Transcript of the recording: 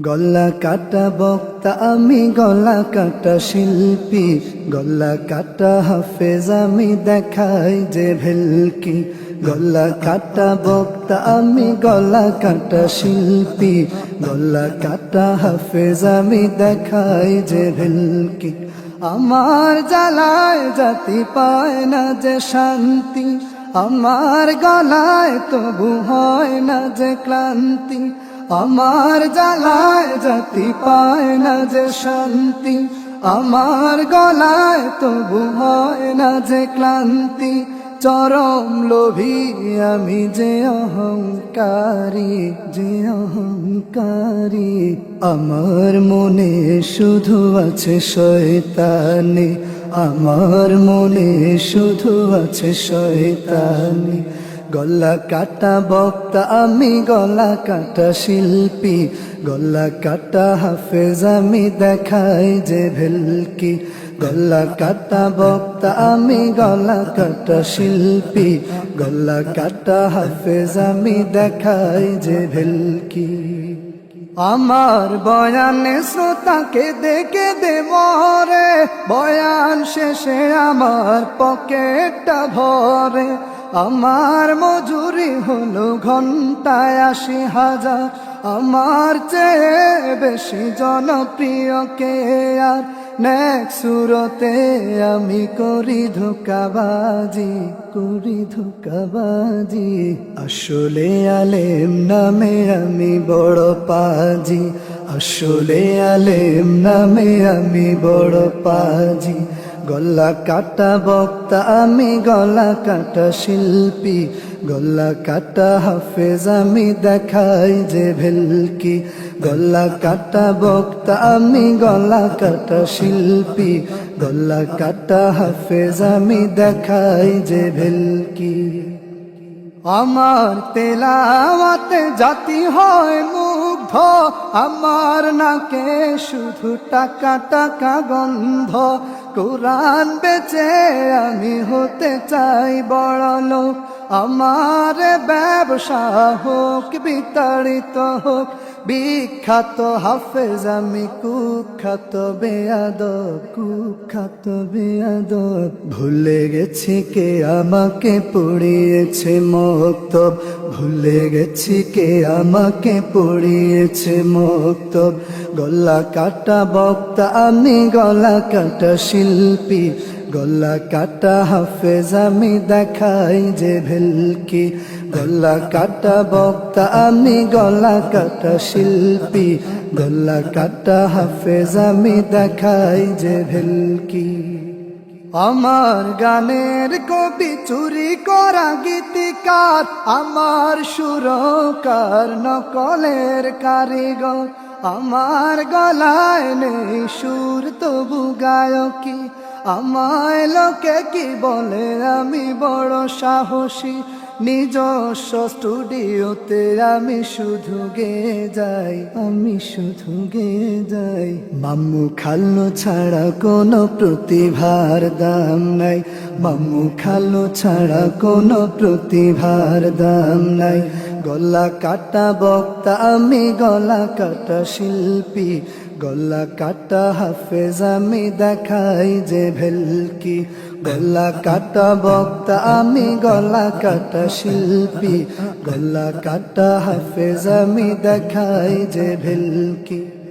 গলা কাটা বক্তা, আমি গলা কাটা শিল্পী। গলা কাটা হাফেজ, আমি দেখাই যে ভেলকি। গলা কাটা বক্তা, আমি গলা কাটা শিল্পী। গলা কাটা হাফেজ, আমি দেখাই যে ভেলকি। আমার জ্বালায় জাতি পায় না যে শান্তি। আমার গলায় তবু হয় না যে ক্লান্তি। আমার জ্বালায় জাতি পায় না যে শান্তি, আমার গলায় তবু হয় না যে ক্লান্তি। চরম লোভী আমি যে অহংকারী যে অহংকারী। আমার মনে শুধু আছে শয়তানি, আমার মনে শুধু আছে শয়তানি। গলা কাটা বক্তা, আমি গলা কাটা শিল্পী। গলা কাটা হাফেজ, আমি দেখাই যে ভেলকি। গলা কাটা বক্তা, আমি গলা কাটা শিল্পী। গলা কাটা হাফেজ, আমি দেখাই যে ভেলকি। আমার বয়ানে শ্রোতাকে দেখে দে মরে, বয়ান শেষে আমার পকেটটা ভরে। আমার মজুরি হলো ঘন্টায় আশি হাজার। আমার চেয়ে বেশি জনপ্রিয় কে আর? সুরতে আমি করি ধোকাবাজি করি ধোকাবাজি। আসলে আলেম নামে আমি বড় পাজি। আসলে আলেম নামে আমি বড় পাজি। গলা কাটা বক্তা, আমি গলা কাটা শিল্পী। গলা কাটা হাফেজ, আমি দেখাই যে ভেলকি। গলা কাটা বক্তা, আমি গলা কাটা শিল্পী। গলা কাটা হাফেজ, আমি দেখাই যে ভেলকি। আমার তেলাওয়াতে জাতি হয় মুগ্ধ আমার নাকে শুধু টাকা টাকা গন্ধ। কোরআন বেচে আমি হতে চাই বড় লোক, আমার ব্যবসা হোক, বিতাড়িত হোক। বিখ্যাত হাফেজ আমি কুখ্যাত বেয়াদ কুখ্যাত বেয়াদ ভুলে গেছি কে আমাকে, পড়িয়েছে মক্তব। ভুলে গেছি কে আমাকে, পড়িয়েছে মক্তব। গলা কাটা বক্তা, আমি গলা কাটা শিল্পী। গলা কাটা হাফেজ, আমি দেখাই যে ভেলকি। গলা কাটা বক্তা, আমি গলা কাটা শিল্পী। গলা কাটা হাফেজ, আমি দেখাই যে ভেলকি। আমার গানের কবি চুরি করা গীতিকার, আমার সুরকার নকলের কারিগর। আমার গলায় নেই সুর, তবু গায়কি। আমায় লোকে কি বলে? আমি বড় সাহসী। নিজস্ব স্টুডিওতে আমি শুধু গে যাই, আমি শুধু গে যাই। মাম্মু খাল্লো ছাড়া কোনো প্রতিভার দাম নাই। মাম্মু খাল্লো ছাড়া কোনো প্রতিভার দাম নাই। গলা কাটা বক্তা, আমি গলা কাটা শিল্পী। গলা কাটা হাফেজ আমি দেখাই যে ভেলকি। গলা কাটা বক্তা আমি, গলা কাটা শিল্পী। গলা কাটা হাফেজ আমি দেখাই যে ভেলকি।